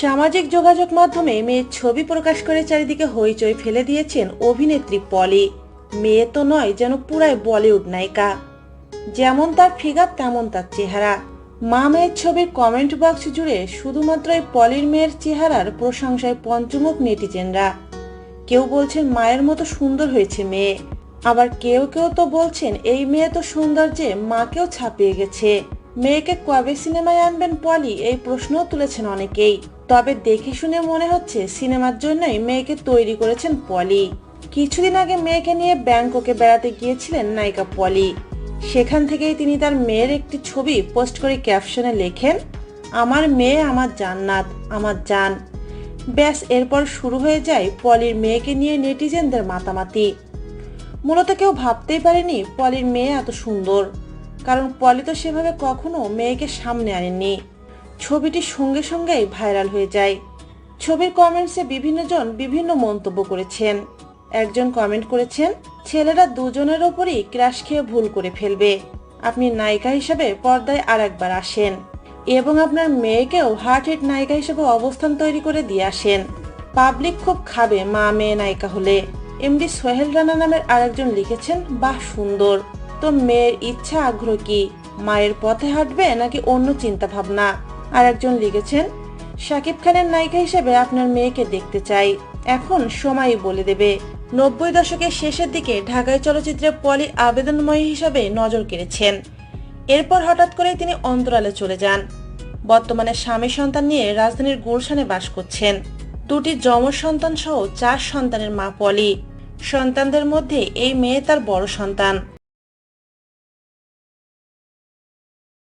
সামাজিক যোগাযোগ মাধ্যমে মেয়ের ছবি প্রকাশ করে চারিদিকে হইচই ফেলে দিয়েছেন অভিনেত্রী পলি। মেয়ে তো নয়, যেন পুরাই বলিউড নায়িকা। যেমন তার ফিগার তেমন তার চেহারা। মা মেয়ের ছবির কমেন্ট বক্স জুড়ে শুধুমাত্র এই পলির মেয়ের চেহারার প্রশংসায় পঞ্চমুখ নেটিজেনরা। কেউ বলছেন মায়ের মতো সুন্দর হয়েছে মেয়ে। আবার কেউ কেউ তো বলছেন এই মেয়ে তো সুন্দর যে মাকেও ছাপিয়ে গেছে। মেয়েকে কবে সিনেমায় আনবেন পলি? এই প্রশ্নও তুলেছেন অনেকেই। তবে দেখে শুনে মনে হচ্ছে সিনেমার জন্যই মেয়েকে তৈরি করেছেন পলি। কিছুদিন আগে মেয়েকে নিয়ে ব্যাংককে বেড়াতে গিয়েছিলেন নায়িকা পলি। সেখান থেকেই তিনি তার মেয়ের একটি ছবি পোস্ট করে ক্যাপশনে লেখেন, আমার মেয়ে আমার জান্নাত, আমার জান। ব্যাস, এরপর শুরু হয়ে যায় পলির মেয়েকে নিয়ে নেটিজেনদের মাতামাতি। মূলত কেউ ভাবতেই পারেনি পলির মেয়ে এত সুন্দর। কারণ পলি তো সেভাবে কখনো মেয়েকে সামনে আনেননি। ছবিটি সঙ্গে সঙ্গেই ভাইরাল হয়ে যায়। ছবির কমেন্টসে বিভিন্ন জন বিভিন্ন মন্তব্য করেছেন। একজন কমেন্ট করেছেন, ছেলেরা দুজনের ওপরই ক্রাশ খেয়ে ভুল করে ফেলবে। আপনি নায়িকা হিসেবে পর্দায় আর একবার আসেন এবং আপনার মেয়েকেও হার্ট হিট নায়িকা হিসেবে অবস্থান তৈরি করে দিয়ে আসেন। পাবলিক খুব খাবে মা মেয়ে নায়িকা হলে। এমডি সোহেল রানা নামের আরেকজন লিখেছেন, বাহ সুন্দর। তো মেয়ের ইচ্ছা আগ্রহ কি? মায়ের পথে হাঁটবে নাকি অন্য চিন্তা ভাবনা আরেকজন লিখেছেন, শাকিব খানের নায়িকা হিসেবে আপনার মেয়েকে দেখতে চাই। এখন সময়ই বলে দেবে। নব্বই দশকের শেষের দিকে ঢাকায় চলচ্চিত্রে পলি আবেদনময়ী হিসাবে নজর কেড়েছেন। এরপর হঠাৎ করেই তিনি অন্তরালে চলে যান। বর্তমানে স্বামী সন্তান নিয়ে রাজধানীর গুলশানে বাস করছেন। দুটি যমজ সন্তান সহ চার সন্তানের মা পলি। সন্তানদের মধ্যে এই মেয়ে তার বড় সন্তান।